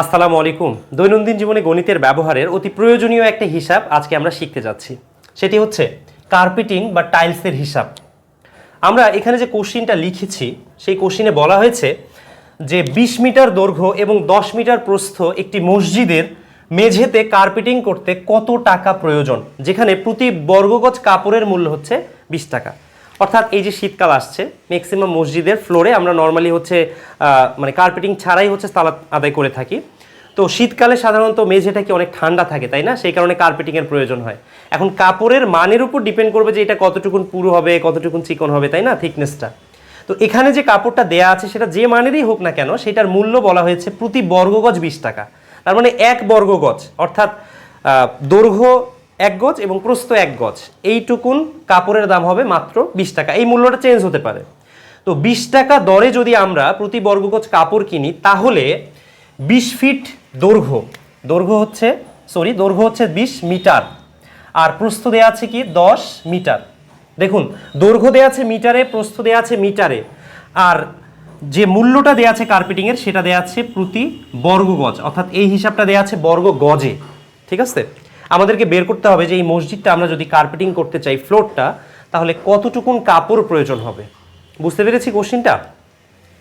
আসসালামু আলাইকুম। দৈনন্দিন জীবনে গণিতের ব্যবহারের অতি প্রয়োজনীয় একটা হিসাব আজকে আমরা শিখতে যাচ্ছি। সেটি হচ্ছে কার্পেটিং বা টাইলসের হিসাব। আমরা এখানে যে কোশ্চিনটা লিখেছি, সেই কোশ্চিনে বলা হয়েছে যে বিশ মিটার দৈর্ঘ্য এবং দশ মিটার প্রস্থ একটি মসজিদের মেঝেতে কার্পেটিং করতে কত টাকা প্রয়োজন? যেখানে প্রতি বর্গগজ কাপড়ের মূল্য হচ্ছে বিশ টাকা। অর্থাৎ এই যে শীতকাল আসছে ম্যাক্সিমাম মসজিদের ফ্লোরে আমরা নর্মালি হচ্ছে মানে কার্পেটিং ছাড়াই হচ্ছে সালাত আদায় করে থাকি। তো শীতকালে সাধারণত মেঝেটা কি অনেক ঠান্ডা থাকে, তাই না? সেই কারণে কার্পেটিংয়ের প্রয়োজন হয়। এখন কাপড়ের মানের উপর ডিপেন্ড করবে যে এটা কতটুকুন পুরু হবে, কতটুকুন চিকন হবে, তাই না? থিকনেসটা তো এখানে যে কাপড়টা দেয়া আছে, সেটা যে মানেরই হোক না কেন, সেটার মূল্য বলা হয়েছে প্রতি বর্গগজ বিশ টাকা। তার মানে এক বর্গগজ, অর্থাৎ দৈর্ঘ্য এক গজ এবং প্রস্থ এক গজ। এইটুকুন কাপড়ের দাম হবে মাত্র বিশ টাকা। এই মূল্যটা চেঞ্জ হতে পারে। তো বিশ টাকা দরে যদি আমরা প্রতি বর্গগজ কাপড় কিনি, তাহলে বিশ ফিট দৈর্ঘ্য দৈর্ঘ্য হচ্ছে সরি দৈর্ঘ্য হচ্ছে বিশ মিটার। আর প্রস্থ দেওয়া আছে কি? দশ মিটার। দেখুন, দৈর্ঘ্য দেওয়া আছে মিটারে, প্রস্থ দেওয়া আছে মিটারে। আর যে মূল্যটা দেওয়া আছে কার্পেটিংয়ের সেটা দেওয়া আছে প্রতি বর্গ গজ অর্থাৎ এই হিসাবটা দেওয়া আছে বর্গ গজে ঠিক আছে? আমাদেরকে বের করতে হবে যে এই মসজিদটা আমরা যদি কার্পেটিং করতে চাই ফ্লোরটা তাহলে কতটুকুন কাপড় প্রয়োজন হবে? বুঝতে পেরেছি কোশ্চিনটা?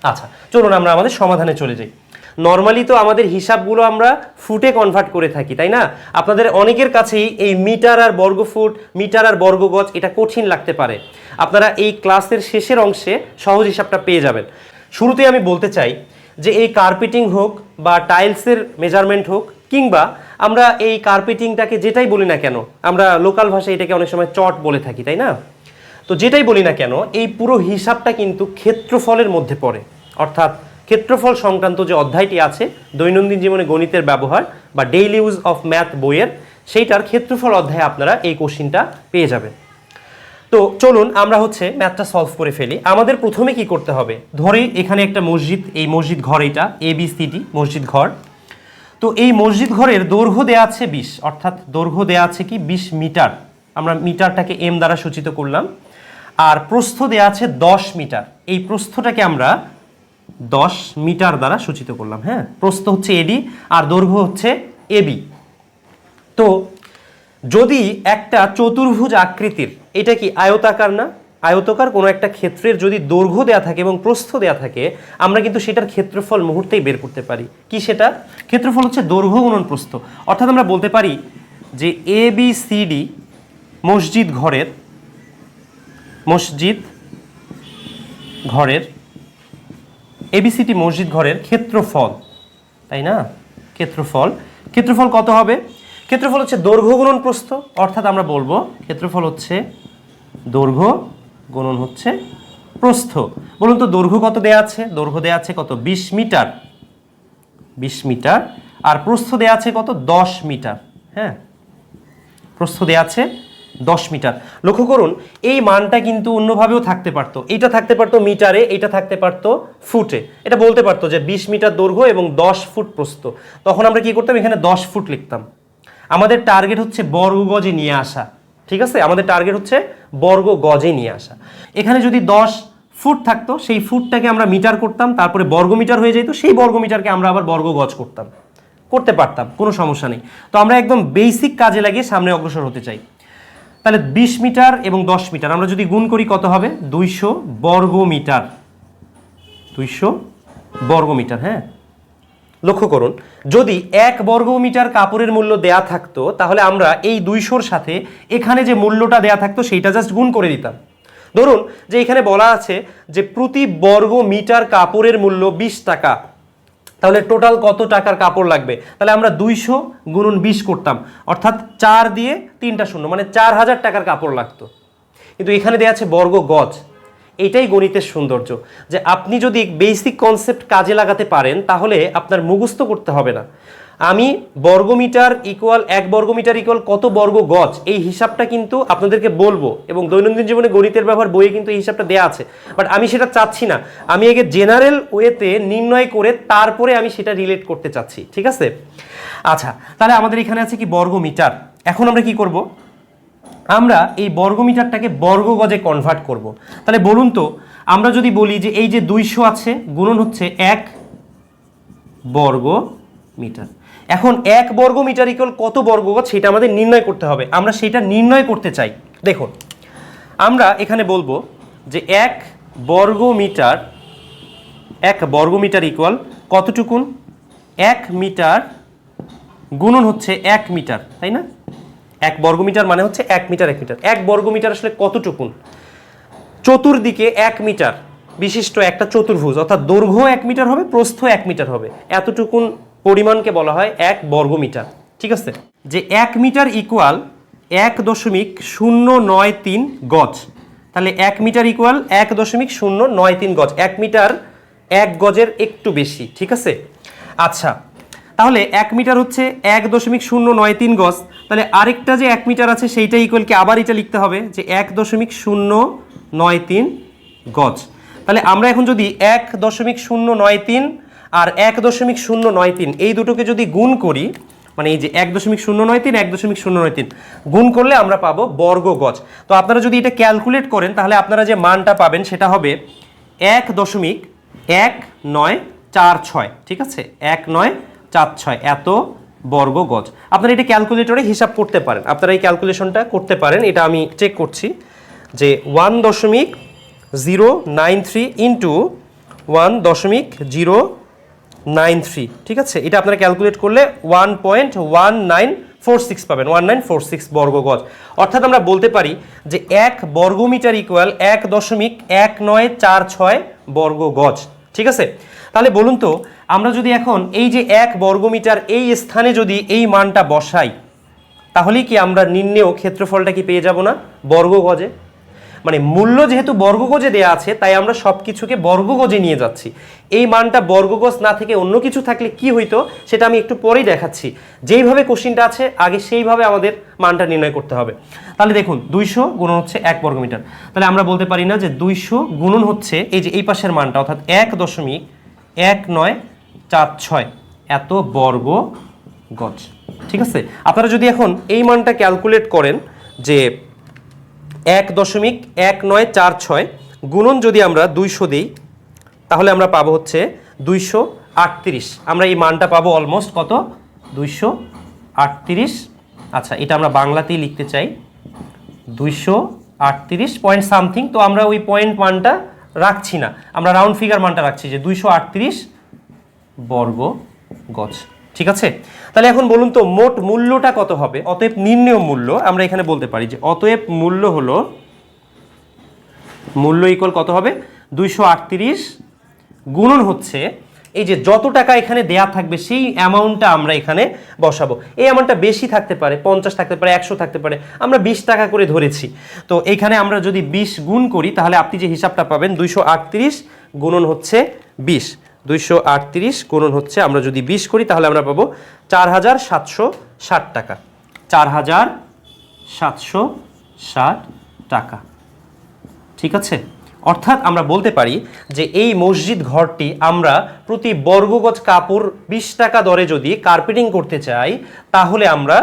আচ্ছা চলুন আমরা আমাদের সমাধানে চলে যাই। নর্মালি তো আমাদের হিসাবগুলো আমরা ফুটে কনভার্ট করে থাকি, তাই না? আপনাদের অনেকের কাছেই এই মিটার আর বর্গ ফুট মিটার আর বর্গ গজ এটা কঠিন লাগতে পারে। আপনারা এই ক্লাসের শেষের অংশে সহজ হিসাবটা পেয়ে যাবেন। শুরুতেই আমি বলতে চাই যে এই কার্পেটিং হোক বা টাইলসের মেজারমেন্ট হোক কিংবা আমরা এই কার্পেটিংটাকে যেটাই বলি না কেন, আমরা লোকাল ভাষায় এটাকে অনেক সময় চট বলে থাকি, তাই না? তো যেটাই বলি না কেন, এই পুরো হিসাবটা কিন্তু ক্ষেত্রফলের মধ্যে পড়ে। অর্থাৎ ক্ষেত্রফল সংক্রান্ত যে অধ্যায়টি আছে, দৈনন্দিন জীবনে গণিতের ব্যবহার বা ডেইলি ইউজ অফ ম্যাথ বইয়ের, সেইটার ক্ষেত্রফল অধ্যায়ে আপনারা এই কোশ্চিনটা পেয়ে যাবেন। তো চলুন আমরা হচ্ছে ম্যাথটা সলভ করে ফেলি। আমাদের প্রথমে কি করতে হবে? ধরি এখানে একটা মসজিদ, এই মসজিদ ঘর এটা এ বি সি ডি মসজিদ ঘর। তো এই মসজিদ ঘরের দৈর্ঘ্য দেয়া আছে বিশ, অর্থাৎ দৈর্ঘ্য দেয়া আছে কি? বিশ মিটার। আমরা মিটারটাকে এম দ্বারা সূচিত করলাম। আর প্রস্থ দেয়া আছে দশ মিটার। এই প্রস্থটাকে আমরা দশ মিটার দ্বারা সূচিত করলাম হ্যাঁ? প্রস্থ হচ্ছে এডি আর দৈর্ঘ্য হচ্ছে এবি তো যদি একটা চতুর্ভুজ আকৃতির, এটা কি আয়তাকার না? আয়তকার কোনো একটা ক্ষেত্রের যদি দৈর্ঘ্য দেয়া থাকে এবং প্রস্থ দেয়া থাকে, আমরা কিন্তু সেটার ক্ষেত্রফল মুহূর্তেই বের করতে পারি। কি সেটা? ক্ষেত্রফল হচ্ছে দৈর্ঘ্য গুণন প্রস্থ। অর্থাৎ আমরা বলতে পারি যে এ বি সি ডি মসজিদ ঘরের মসজিদ ঘরের এবিসিটি মসজিদ ঘরের ক্ষেত্রফল। তাই না? ক্ষেত্রফল। ক্ষেত্রফল কত হবে? ক্ষেত্রফল হচ্ছে দৈর্ঘ্য গুণন প্রস্থ। অর্থাৎ আমরা বলব ক্ষেত্রফল হচ্ছে দৈর্ঘ্য গুণন হচ্ছে প্রস্থ। বলুন তো দৈর্ঘ্য কত দেয়া আছে? দৈর্ঘ্য দেয়া আছে কত? বিশ মিটার। বিশ মিটার। আর প্রস্থ দেয়া আছে কত? দশ মিটার। হ্যাঁ? প্রস্থ দেয়া আছে দশ মিটার। লক্ষ্য করুন, এই মানটা কিন্তু অন্যভাবেও থাকতে পারতো। এটা থাকতে পারতো মিটারে, এটা থাকতে পারতো ফুটে। এটা বলতে পারতো যে বিশ মিটার দৈর্ঘ্য এবং দশ ফুট প্রস্থ। তখন আমরা কি করতাম? এখানে দশ ফুট লিখতাম। আমাদের টার্গেট হচ্ছে বর্গ গজে নিয়ে আসা। ঠিক আছে? আমাদের টার্গেট হচ্ছে বর্গ গজে নিয়ে আসা। এখানে যদি দশ ফুট থাকতো, সেই ফুটটাকে আমরা মিটার করতাম, তারপরে বর্গ মিটার হয়ে যেত, সেই বর্গ মিটারকে আমরা আবার বর্গ গজ করতাম। করতে পারতাম, কোনো সমস্যা নেই। তো আমরা একদম বেসিক কাজে লাগিয়ে সামনে অগ্রসর হতে চাই। তাহলে বিশ মিটার এবং দশ মিটার, আমরা যদি গুণ করি কত হবে? দুইশো বর্গ মিটার। দুইশো বর্গ মিটার হ্যাঁ? লক্ষ্য করুন, যদি এক বর্গ মিটার কাপড়ের মূল্য দেয়া থাকতো, তাহলে আমরা এই দুইশোর সাথে এখানে যে মূল্যটা দেয়া থাকতো, সেইটা জাস্ট গুণ করে দিতাম। ধরুন যে এখানে বলা আছে যে প্রতি বর্গ মিটার কাপড়ের মূল্য বিশ টাকা। তাহলে টোটাল কত টাকার কাপড় লাগবে? তাহলে আমরা দুইশো গুণন বিশ করতাম। অর্থাৎ চার দিয়ে তিনটা শূন্য মানে চার হাজার টাকার কাপড় লাগতো। কিন্তু এখানে দেওয়া আছে বর্গ গজ। এটাই গণিতের সৌন্দর্য। যে আপনি যদি বেসিক কনসেপ্ট কাজে লাগাতে পারেন, তাহলে আপনার মুখস্থ করতে হবে না। আমি বর্গমিটার ইকুয়াল এক বর্গমিটার ইকুয়াল কত বর্গ গজ? এই হিসাবটা কিন্তু আপনাদেরকে বলব এবং দৈনন্দিন জীবনে গণিতের ব্যবহার বইয়ে কিন্তু এই হিসাবটা দেওয়া আছে। বাট আমি সেটা চাচ্ছি না। আমি আগে জেনারেল ওয়েতে নির্ণয় করে তারপরে আমি সেটা রিলেট করতে চাচ্ছি। ঠিক আছে? আচ্ছা তাহলে আমাদের এখানে আছে কি বর্গমিটার? এখন আমরা কি করব? আমরা এই বর্গমিটারটাকে বর্গ গজে কনভার্ট করব। তাহলে বলুন তো, আমরা যদি বলি যে এই যে দুইশো আছে, গুণন হচ্ছে এক বর্গ মিটার এখন এক বর্গ মিটার ইকুয়াল কত বর্গ সেটা আমাদের নির্ণয় করতে হবে। আমরা সেটা নির্ণয় করতে চাই। দেখুন, আমরা এখানে বলব যে এক বর্গ মিটার এক বর্গ মিটার ইকুয়াল কতটুকুন? এক মিটার গুণন হচ্ছে এক মিটার তাই না? এক বর্গ মিটার মানে হচ্ছে এক মিটার এক মিটার এক বর্গ মিটার আসলে কতটুকুন? চতুর্দিকে এক মিটার বিশিষ্ট একটা চতুর্ভুজ, অর্থাৎ দৈর্ঘ্য এক মিটার হবে, প্রস্থ এক মিটার হবে। এতটুকুন পরিমাণকে বলা হয় এক বর্গ মিটার ঠিক আছে? যে এক মিটার ইকুয়াল এক দশমিক শূন্য নয় তিন গজ। তাহলে এক মিটার ইকুয়াল এক দশমিক শূন্য নয় তিন গজ, এক মিটার এক গজের একটু বেশি, ঠিক আছে? আচ্ছা তাহলে এক মিটার হচ্ছে এক দশমিক শূন্য নয় তিন গজ, তাহলে আরেকটা যে এক মিটার আছে সেইটা ইকুয়ালকে আবার এটা লিখতে হবে যে এক দশমিক শূন্য নয় তিন গজ। তাহলে আমরা এখন যদি এক দশমিক শূন্য নয় তিন আর এক দশমিক শূন্য নয় তিন, এই দুটোকে যদি গুণ করি মানে এই যে এক দশমিক শূন্য নয় তিন, এক দশমিক শূন্য নয় তিন, গুণ করলে আমরা পাবো বর্গ গজ তো আপনারা যদি এটা ক্যালকুলেট করেন, তাহলে আপনারা যে মানটা পাবেন সেটা হবে এক দশমিক এক নয় চার ছয়, ঠিক আছে? এক নয় চার ছয়, এত বর্গ গজ আপনারা এটা ক্যালকুলেটরে হিসাব করতে পারেন। আপনারা এই ক্যালকুলেশনটা করতে পারেন। এটা আমি চেক করছি যে ওয়ান দশমিক zero nine three into one দশমিক জিরো নাইন থ্রি, ঠিক আছে? এটা আপনারা ক্যালকুলেট করলে one point one nine four six পাবেন ওয়ান নাইন ফোর সিক্স বর্গ গজ। অর্থাৎ আমরা বলতে পারি যে এক বর্গমিটার ইকুয়াল এক দশমিক এক নয় চার ছয় বর্গ গজ, ঠিক আছে? তাহলে বলুন তো, আমরা যদি এখন এই যে এক বর্গমিটার এই স্থানে যদি এই মানটা বসাই, তাহলেই কি আমরা নিম্নেও ক্ষেত্রফলটা কি পেয়ে যাব না? বর্গ গজে। মানে মূল্য যেহেতু বর্গগজে দেয়া আছে, তাই আমরা সব কিছুকে বর্গগজে নিয়ে যাচ্ছি। এই মানটা বর্গগজ না থেকে অন্য কিছু থাকলে কি হইতো, সেটা আমি একটু পরেই দেখাচ্ছি। যেইভাবে কোশ্চিনটা আছে, আগে সেইভাবে আমাদের মানটা নির্ণয় করতে হবে। তাহলে দেখুন, দুইশো গুণন হচ্ছে এক বর্গমিটার। তাহলে আমরা বলতে পারি না যে দুইশো গুণন হচ্ছে এই যে এই পাশের মানটা, অর্থাৎ এক দশমিক এক নয় চার ছয়। এত বর্গ গজ ঠিক আছে? আপনারা যদি এখন এই মানটা ক্যালকুলেট করেন যে এক দশমিক এক নয় চার ছয় গুণন যদি আমরা দুইশো দিই, তাহলে আমরা পাবো হচ্ছে দুইশো আটত্রিশ। আমরা এই মানটা পাবো অলমোস্ট কত? দুইশো আটত্রিশ। আচ্ছা এটা আমরা বাংলাতেই লিখতে চাই। দুইশো আটত্রিশ পয়েন্ট সামথিং তো আমরা ওই পয়েন্ট মানটা রাখছি না। আমরা রাউন্ড ফিগার মানটা রাখছি যে দুইশো আটত্রিশ বর্গ গজ ঠিক আছে? তাহলে এখন বলুন তো, মোট মূল্যটা কত হবে? অতএব নির্ণয় মূল্য, আমরা এখানে বলতে পারি যে অতএব মূল্য হলো, মূল্য ইকুয়াল কত হবে? দুইশো আটত্রিশ গুণন হচ্ছে, এই যে যত টাকা এখানে দেয়া থাকবে, সেই অ্যামাউন্টটা আমরা এখানে বসাবো। এই অ্যামাউন্টটা বেশি থাকতে পারে, পঞ্চাশ থাকতে পারে, একশো থাকতে পারে, আমরা বিশ টাকা করে ধরেছি। তো এখানে আমরা যদি বিশ গুণ করি, তাহলে আপনি যে হিসাবটা পাবেন, দুইশো আটত্রিশ গুণন হচ্ছে বিশ। দুইশো আটত্রিশ গুণন হচ্ছে, আমরা যদি বিশ করি, তাহলে আমরা পাবো চার হাজার সাতশো ষাট টাকা। চার হাজার সাতশো ষাট টাকা। ঠিক আছে? অর্থাৎ আমরা বলতে পারি যে এই মসজিদ ঘরটি আমরা প্রতি বর্গগজ কাপড় বিশ টাকা দরে যদি কার্পেটিং করতে চাই, তাহলে আমরা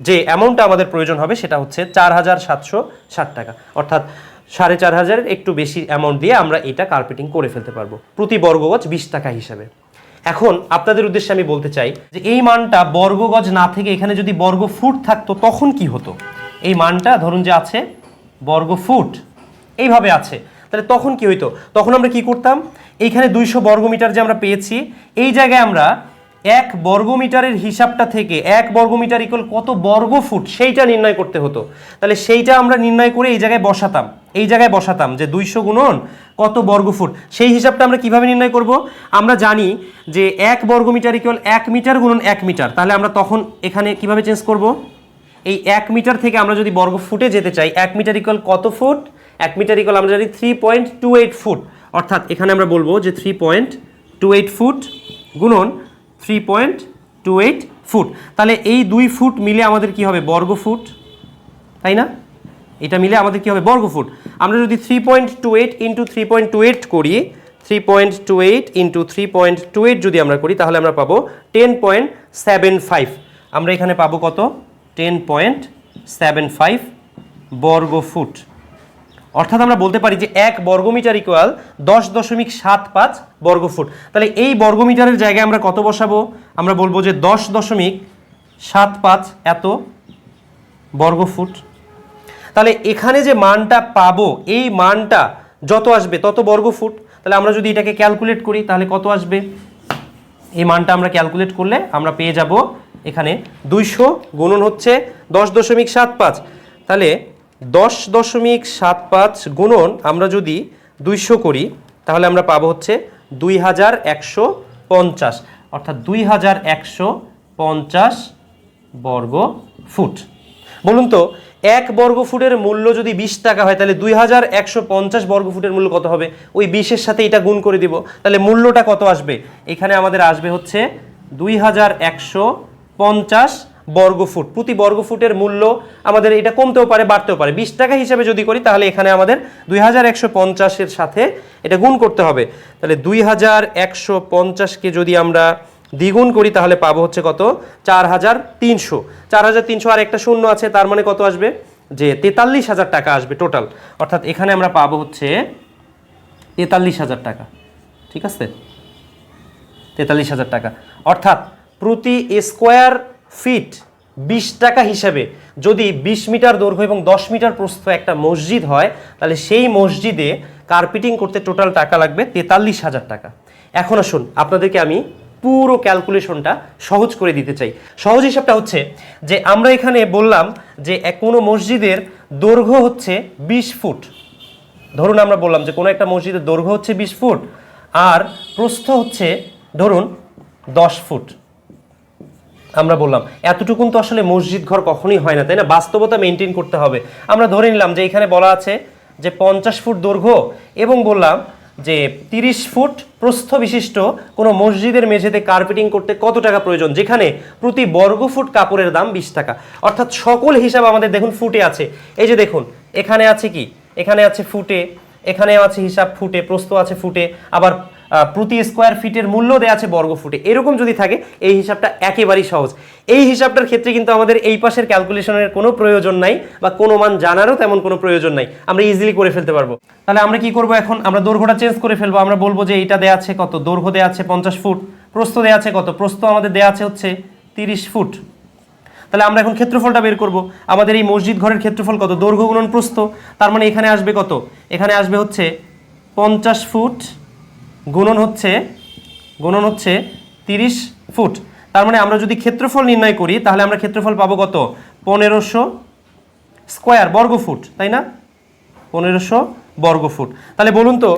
যে অ্যামাউন্টটা আমাদের প্রয়োজন হবে, সেটা হচ্ছে চার হাজার সাতশো ষাট টাকা। অর্থাৎ সাড়ে চার হাজারের একটু বেশি অ্যামাউন্ট দিয়ে আমরা এটা কার্পেটিং করে ফেলতে পারব। প্রতি বর্গগজ বিশ টাকা হিসাবে। এখন আপনাদের উদ্দেশ্যে আমি বলতে চাই যে এই মানটা বর্গগজ না থেকে এখানে যদি বর্গ ফুট থাকতো তখন কি হতো? এই মানটা ধরুন যে আছে বর্গ ফুট। এইভাবে আছে। তাহলে তখন কি হইতো? তখন আমরা কি করতাম? এইখানে দুইশো বর্গমিটার যে আমরা পেয়েছি, এই জায়গায় আমরা এক বর্গমিটারের হিসাবটা থেকে এক বর্গমিটার ইকুয়াল কত বর্গ ফুট সেইটা নির্ণয় করতে হতো। তাহলে সেইটা আমরা নির্ণয় করে এই জায়গায় বসাতাম। এই জায়গায় বসাতাম যে দুইশো গুণন কত বর্গ ফুট সেই হিসাবটা আমরা কীভাবে নির্ণয় করব? আমরা জানি যে এক বর্গমিটার ইকুয়াল এক মিটার গুণন এক মিটার। তাহলে আমরা তখন এখানে কীভাবে চেঞ্জ করব? এই এক মিটার থেকে আমরা যদি বর্গ ফুটে যেতে চাই, এক মিটার ইকুয়াল কত ফুট? এক মিটার ইকুয়াল আমরা জানি three point two eight foot. অর্থাৎ এখানে আমরা বলব যে three point two eight foot গুণন three point two eight foot তাহলে এই দুই ফুট মিলে আমাদের কি হবে? বর্গ ফুট তাই না? এটা মিলে আমাদের কি হবে? বর্গ ফুট আমরা যদি three point two eight into three point two eight করি three point two eight into three point two eight যদি আমরা করি, তাহলে আমরা পাবো টেন পয়েন্ট সেভেন ফাইভ আমরা এখানে পাবো কত? টেন পয়েন্ট সেভেন ফাইভ বর্গ ফুট অর্থাৎ আমরা বলতে পারি যে এক বর্গমিটার ইকুয়াল দশ দশমিক সাত পাঁচ বর্গফুট। তাহলে এই বর্গমিটারের জায়গায় আমরা কত বসাবো? আমরা বলব যে দশ দশমিক সাত পাঁচ এত বর্গফুট। তাহলে এখানে যে মানটা পাবো, এই মানটা যত আসবে তত বর্গফুট। তাহলে আমরা যদি এটাকে ক্যালকুলেট করি, তাহলে কত আসবে? এই মানটা আমরা ক্যালকুলেট করলে আমরা পেয়ে যাব এখানে দুইশো গুণন হচ্ছে দশ দশমিক সাত পাঁচ। তাহলে দশ দশমিক সাত পাঁচ গুণন আমরা যদি দুইশো করি, তাহলে আমরা পাবো হচ্ছে দুই হাজার একশো পঞ্চাশ, অর্থাৎ দুই হাজার একশো পঞ্চাশ বর্গ ফুট। বলুন তো, এক বর্গ ফুটের মূল্য যদি বিশ টাকা হয়, তাহলে দুই হাজার একশো পঞ্চাশ বর্গ ফুটের মূল্য কত হবে? ওই বিশের সাথে এটা গুণ করে দিব। তাহলে মূল্যটা কত আসবে? এখানে আমাদের আসবে হচ্ছে দুই হাজার একশো পঞ্চাশ বর্গ ফুট প্রতি বর্গ ফুটের মূল্য আমাদের এটা কমতেও পারে, বাড়তেও পারে। বিশ টাকা হিসাবে যদি করি, তাহলে এখানে আমাদের দুই হাজার একশো পঞ্চাশের সাথে এটা গুণ করতে হবে। তাহলে দুই হাজার একশো পঞ্চাশকে যদি আমরা দ্বিগুণ করি, তাহলে পাবো হচ্ছে কত? চার হাজার তিনশো। চার হাজার তিনশো আর একটা শূন্য আছে, তার মানে কত আসবে? যে তেতাল্লিশ হাজার টাকা আসবে টোটাল। অর্থাৎ এখানে আমরা পাবো হচ্ছে তেতাল্লিশ হাজার টাকা। ঠিক আছে? তেতাল্লিশ হাজার টাকা। অর্থাৎ প্রতি স্কোয়ার ফিট বিশ টাকা হিসাবে যদি বিশ মিটার দৈর্ঘ্য এবং দশ মিটার প্রস্থ একটা মসজিদ হয়, তাহলে সেই মসজিদে কার্পেটিং করতে টোটাল টাকা লাগবে তেতাল্লিশ হাজার টাকা। এখন আসুন, আপনাদেরকে আমি পুরো ক্যালকুলেশনটা সহজ করে দিতে চাই। সহজ হিসাবটা হচ্ছে যে আমরা এখানে বললাম যে কোনো মসজিদের দৈর্ঘ্য হচ্ছে বিশ ফুট। ধরুন আমরা বললাম যে কোনো একটা মসজিদের দৈর্ঘ্য হচ্ছে বিশ ফুট, আর প্রস্থ হচ্ছে, ধরুন, দশ ফুট। আমরা বললাম, এতটুকুন তো আসলে মসজিদ ঘর কখনোই হয় না, তাই না? বাস্তবতা মেনটেন করতে হবে। আমরা ধরে নিলাম যে এখানে বলা আছে যে পঞ্চাশ ফুট দৈর্ঘ্য এবং বললাম যে তিরিশ ফুট প্রস্থ বিশিষ্ট কোনো মসজিদের মেঝেতে কার্পেটিং করতে কত টাকা প্রয়োজন? যেখানে প্রতি বর্গ ফুট কাপড়ের দাম বিশ টাকা। অর্থাৎ সকল হিসাব আমাদের দেখুন ফুটে আছে। এই যে দেখুন, এখানে আছে কি? এখানে আছে ফুটে, এখানেও আছে হিসাব ফুটে, প্রস্থ আছে ফুটে, আবার প্রতি স্কোয়ার ফিটের মূল্য দেওয়া আছে বর্গ ফুটে। এরকম যদি থাকে, এই হিসাবটা একেবারেই সহজ। এই হিসাবটার ক্ষেত্রে কিন্তু আমাদের এই পাশের ক্যালকুলেশনের কোনো প্রয়োজন নাই বা কোনো মান জানারও তেমন কোনো প্রয়োজন নাই। আমরা ইজিলি করে ফেলতে পারব। তাহলে আমরা কি করব এখন? আমরা দৈর্ঘ্যটা চেঞ্জ করে ফেলব। আমরা বলব যে এটা দেওয়া আছে কত? দৈর্ঘ্য দেওয়া আছে পঞ্চাশ ফুট। প্রস্থ দেওয়া আছে কত? প্রস্থ আমাদের দেওয়া আছে হচ্ছে তিরিশ ফুট। তাহলে আমরা এখন ক্ষেত্রফলটা বের করব। আমাদের এই মসজিদ ঘরের ক্ষেত্রফল কত? দৈর্ঘ্য গুণন প্রস্থ। তার মানে এখানে আসবে কত? এখানে আসবে হচ্ছে পঞ্চাশ ফুট গুণন হচ্ছে গুণন হচ্ছে তিরিশ ফুট। তার মানে আমরা যদি ক্ষেত্রফল নির্ণয় করি, তাহলে আমরা ক্ষেত্রফল পাবো কত? পনেরোশো স্কোয়ার বর্গ ফুট, তাই না? পনেরোশো বর্গ ফুট। তাহলে বলুন তো,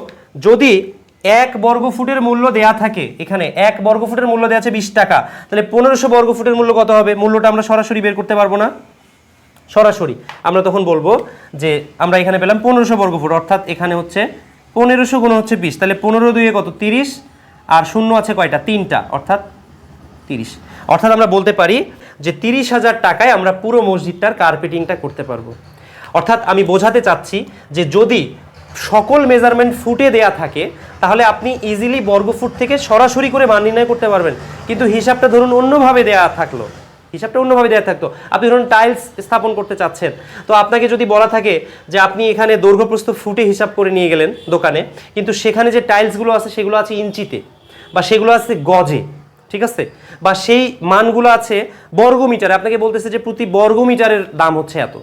যদি এক বর্গ ফুটের মূল্য দেয়া থাকে, এখানে এক বর্গ ফুটের মূল্য দেওয়া আছে বিশ টাকা, তাহলে পনেরোশো বর্গ ফুটের মূল্য কত হবে? মূল্যটা আমরা সরাসরি বের করতে পারব না? সরাসরি। আমরা তখন বলব যে আমরা এখানে পেলাম পনেরোশো বর্গ ফুট, অর্থাৎ এখানে হচ্ছে পনেরোশো গুণ হচ্ছে বিশ, তাহলে পনেরো দুয়ে কত? তিরিশ। আর শূন্য আছে কয়টা? তিনটা, অর্থাৎ তিরিশ। অর্থাৎ আমরা বলতে পারি যে তিরিশ হাজার টাকায় আমরা পুরো মসজিদটার কার্পেটিংটা করতে পারব। অর্থাৎ আমি বোঝাতে চাচ্ছি যে যদি সকল মেজারমেন্ট ফুটে দেয়া থাকে, তাহলে আপনি ইজিলি বর্গফুট থেকে সরাসরি করে মান নির্ণয় করতে পারবেন। কিন্তু হিসাবটা ধরুন অন্যভাবে দেয়া থাকল। হিসাবটা অন্যভাবে দেওয়া থাকতো। আপনি ধরুন টাইলস স্থাপন করতে চাচ্ছেন। তো আপনাকে যদি বলা থাকে যে আপনি এখানে দৈর্ঘ্যপ্রস্থ ফুটে হিসাব করে নিয়ে গেলেন দোকানে, কিন্তু সেখানে যে টাইলসগুলো আছে সেগুলো আছে ইঞ্চিতে বা সেগুলো আছে গজে, ঠিক আছে? বা সেই মানগুলো আছে বর্গমিটারে। আপনাকে বলতেছে যে প্রতি বর্গমিটারের দাম হচ্ছে এত।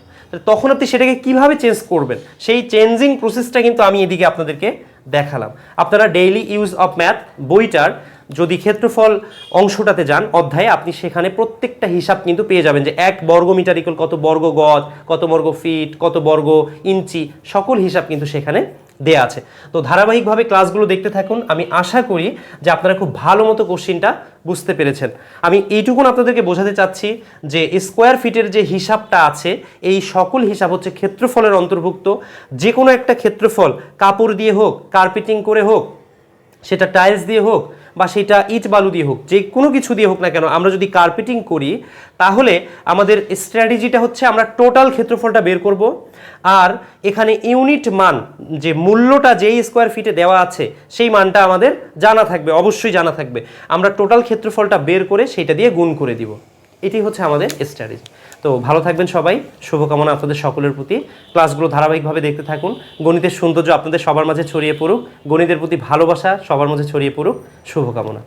তখন আপনি সেটাকে কীভাবে চেঞ্জ করবেন? সেই চেঞ্জিং প্রসেসটা কিন্তু আমি এদিকে আপনাদেরকে দেখালাম। আপনারা ডেইলি ইউজ অফ ম্যাথ বইটার যদি ক্ষেত্রফল অংশটাতে যান অধ্যায়ে, আপনি সেখানে প্রত্যেকটা হিসাব কিন্তু পেয়ে যাবেন যে এক বর্গ মিটার ইকুয়াল কত বর্গ গজ, কত বর্গ ফিট কত বর্গ ইঞ্চি, সকল হিসাব কিন্তু সেখানে দেয়া আছে। তো ধারাবাহিকভাবে ক্লাসগুলো দেখতে থাকুন। আমি আশা করি যে আপনারা খুব ভালো মতো কোশ্চিনটা বুঝতে পেরেছেন। আমি এইটুকুন আপনাদেরকে বোঝাতে চাচ্ছি যে স্কোয়ার ফিটের যে হিসাবটা আছে, এই সকল হিসাব হচ্ছে ক্ষেত্রফলের অন্তর্ভুক্ত। যে কোনো একটা ক্ষেত্রফল কাপড় দিয়ে হোক কার্পেটিং করে হোক, সেটা টাইলস দিয়ে হোক বা সেটা ইট বালু দিয়ে হোক, যে কোনো কিছু দিয়ে হোক না কেন, আমরা যদি কার্পেটিং করি, তাহলে আমাদের স্ট্র্যাটেজিটা হচ্ছে আমরা টোটাল ক্ষেত্রফলটা বের করব। আর এখানে ইউনিট মান, যে মূল্যটা যেই স্কোয়ার ফিটে দেওয়া আছে, সেই মানটা আমাদের জানা থাকবে, অবশ্যই জানা থাকবে। আমরা টোটাল ক্ষেত্রফলটা বের করে সেটা দিয়ে গুণ করে দিব। এটি হচ্ছে আমাদের স্ট্র্যাটেজি তো ভালো থাকবেন সবাই, শুভকামনা আপনাদের সকলের প্রতি। ক্লাসগুলো ধারাবাহিকভাবে দেখতে থাকুন। গণিতের সৌন্দর্য আপনাদের সবার মাঝে ছড়িয়ে পড়ুক। গণিতের প্রতি ভালোবাসা সবার মাঝে ছড়িয়ে পড়ুক। শুভকামনা।